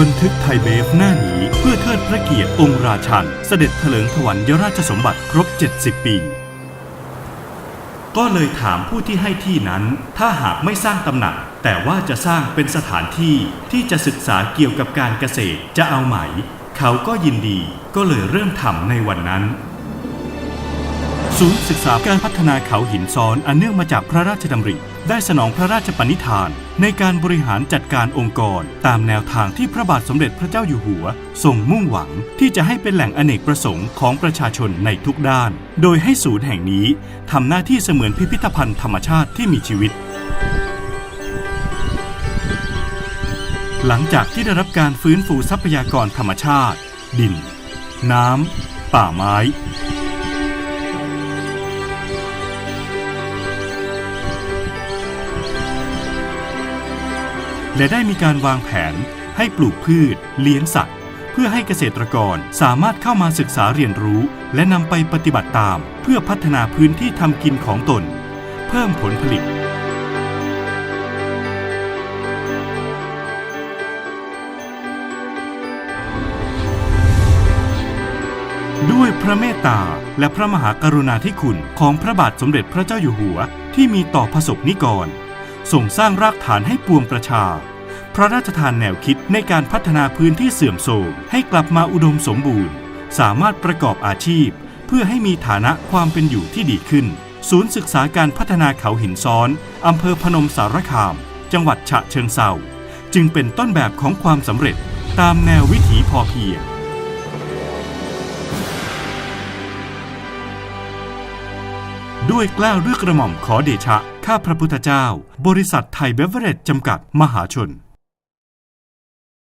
บันทึกไทยเบฟหน้านี้เพื่อเทิดพระเกียรติองค์ราชัน เสด็จเถลิงถวัลยราชสมบัติครบ 70 ปี ก็เลยถามผู้ที่ให้ที่นั้น ถ้าหากไม่สร้างตำหนัก แต่ว่าจะสร้างเป็นสถานที่ที่จะศึกษาเกี่ยวกับการเกษตรจะเอาไหม เขาก็ยินดีก็เลยเริ่มทำในวันนั้นศูนย์ศึกษาการพัฒนาเขาหินซ้อนอันเนื่องมาจากพระราชดำริ ได้สนองพระราชปณิธาน ในการบริหารจัดการองค์กร ตามแนวทางที่พระบาทสมเด็จพระเจ้าอยู่หัวทรงมุ่งหวังที่จะให้เป็นแหล่งอเนกประสงค์ของประชาชนในทุกด้าน โดยให้ศูนย์แห่งนี้ทำหน้าที่เสมือนพิพิธภัณฑ์ธรรมชาติที่มีชีวิต หลังจากที่ได้รับการฟื้นฟูทรัพยากรธรรมชาติ ดิน น้ำป่าไม้ และได้มีการวางแผนให้ปลูกพืช เลี้ยงสัตว์ เพื่อให้เกษตรกรสามารถเข้ามาศึกษาเรียนรู้ และนำไปปฏิบัติตาม เพื่อพัฒนาพื้นที่ทำกินของตน เพิ่มผลผลิต ด้วยพระเมตตาและพระมหากรุณาธิคุณของพระบาทสมเด็จพระเจ้าอยู่หัวที่มีต่อพระสงฆ์นิกร ส่งสร้างรากฐานให้ปวงประชา พระราชทานแนวคิดในการพัฒนาพื้นที่เสื่อมโทรมให้กลับมาอุดมสมบูรณ์ สามารถประกอบอาชีพ เพื่อให้มีฐานะความเป็นอยู่ที่ดีขึ้น ศูนย์ศึกษาการพัฒนาเขาหินซ้อนอำเภอพนมสารคาม จังหวัดฉะเชิงเซาจึงเป็นต้นแบบของความสำเร็จตามแนววิถีพอเพียงด้วยกล้าวด้วยกระหม่อมขอเดชะ ข้าพระพุทธเจ้า บริษัทไทยเบเวอเรจจำกัดมหาชน